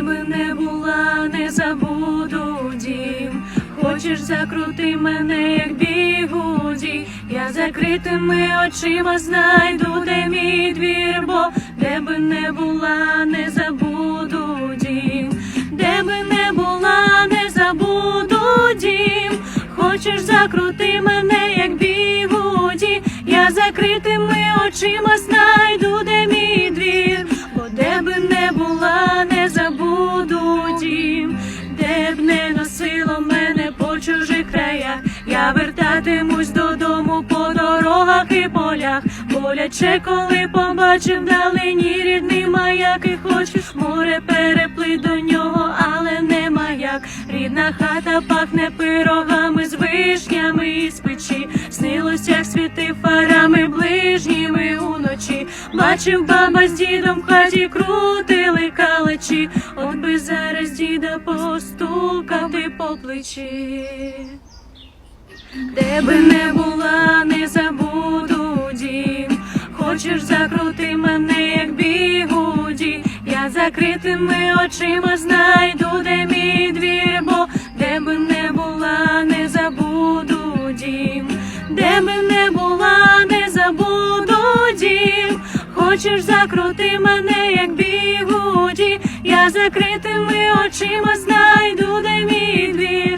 де би не була, не забуду дім. Хочеш закрути мене, як бігуді, я закритими очима знайду, де мій двір, бо де би не була, не забуду дім, де би не була, не забуду дім. Хочеш закрути мене, як бігуді, я закритими очима знайду, де мій двір, бо де би не була, де б не носило мене по чужих краях, я вертатимусь додому по дорогах і полях. Боляче, коли побачив вдалині рідний маяк і хочеш море переплить до нього, але не маяк. Рідна хата пахне пирогами з вишнями із печі. Снилось, як світив фарами ближніми уночі. Бачив баба з дідом в хаті би зараз діда постукав ти по плечі. Де би не була, не забуду дім. Хочеш закрути мене, як бігуді. Я закритими очима знайду, де мій двір, бо де би не була, не забуду дім. Де би не була, не забуду дім. Хочеш закрути мене, як бігуді я закритими очима знайду, де мій двір.